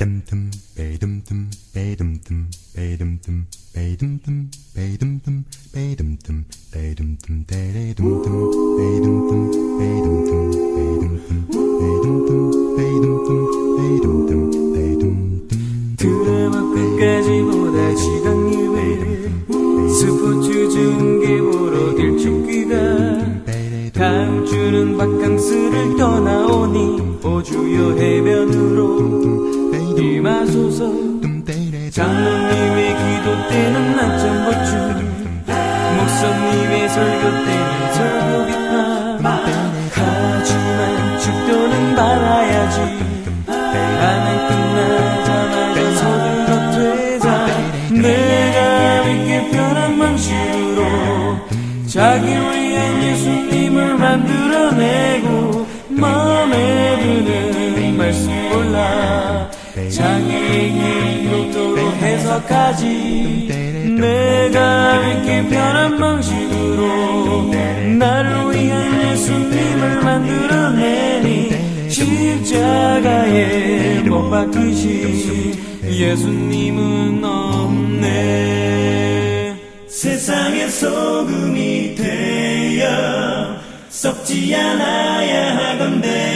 Dum dum bay dum dum bay dum dum bay dum dum bay dum dum bay dum dum bay dum dum bay dum dum day dum dum bay dum 하소서 장로님의 기도 때는 낮잠 보충 목사님의 설교 때는 설교 비판 하지만 죽도는 말아야지. 하나 끝나자마자 서둘러 퇴자. 내가 믿게 편한 방식으로 자기 위한 예수님을 만들어내고 자기에게 이롭도록 해석하지. 내가 믿기 편한 방식으로 나를 위한 예수님을 만들어내니 십자가에 못 박히신 예수님은 없네. 세상의 소금이 되어 썩지 않아야 하건대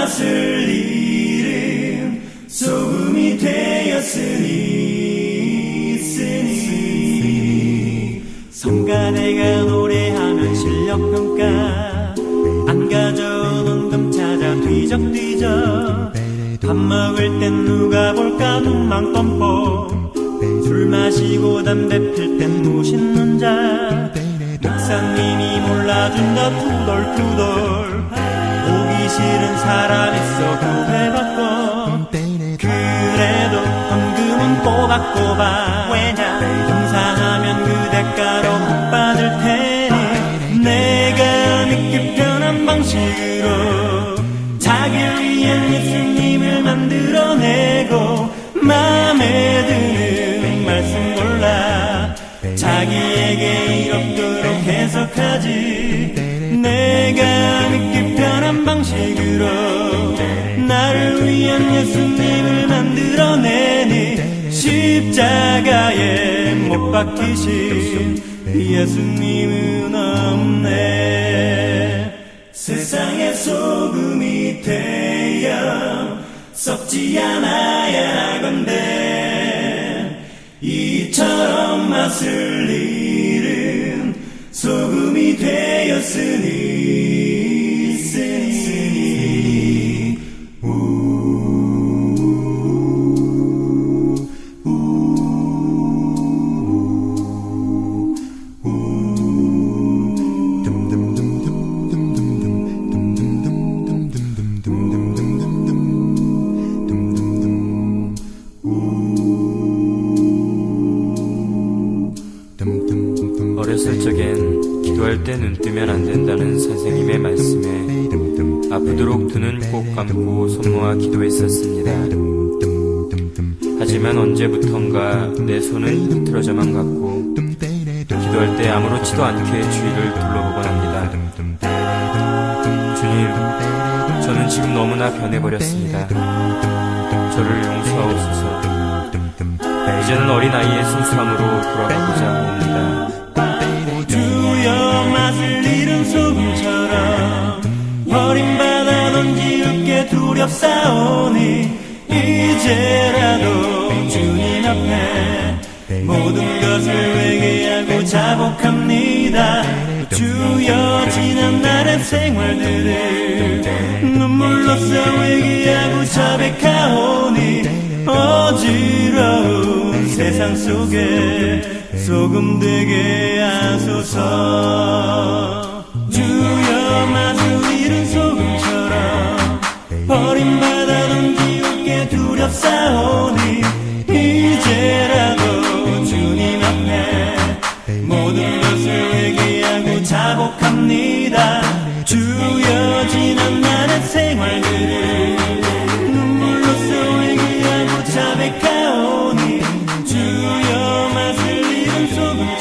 맛을 잃은 소금이 되었으니 쓰니. 성가대가 노래하면 실력평가. 안 가져오는 금 찾아 뒤적뒤적. 밥 먹을 땐 누가 볼까 눈만 껌뻑. 술 마시고 담배 필땐 무신는 자. 목사님이 몰라준다 투덜투덜 싫은 사람 있어 구해받고. 그래도 헌금은 꼬박꼬박 왜냐? 봉사하면 그 대가로 복 받을 테니. 내가 믿기 편한 방식으로 자기를 위한 예수님을 만들어내고 마음에 방식으로 나를 위한 예수님을 만들어내니 십자가에 못 박히신 예수님은 없네. 세상의 소금이 되어 썩지 않아야 하건대 이처럼 맛을 잃은 소금이 되었으니 적엔 기도할 때 눈 뜨면 안 된다는 선생님의 말씀에 아프도록 두눈꼭 감고 손 모아 기도했었습니다. 하지만 언제부턴가 내 손은 흐트러져만 갔고 기도할 때 아무렇지도 않게 주위를 둘러보곤 합니다. 주님, 저는 지금 너무나 변해버렸습니다. 저를 용서하옵소서. 이제는 어린아이의 순수함으로 돌아가고자 합니다. 이제라도 주님 앞에 모든 것을 회개하고 자복합니다. 주여 지난 날의 생활들을 눈물로써 회개하고 자백하오니 어지러운 세상 속에 소금 되게 하소서 게 두렵사오니 이제라도 주님 앞에 모든 것을 회개하고 자복합니다. 주여 지난 날의 생활들을 눈물로써 회개하고 자백하오니 주여 맛을 잃은 소금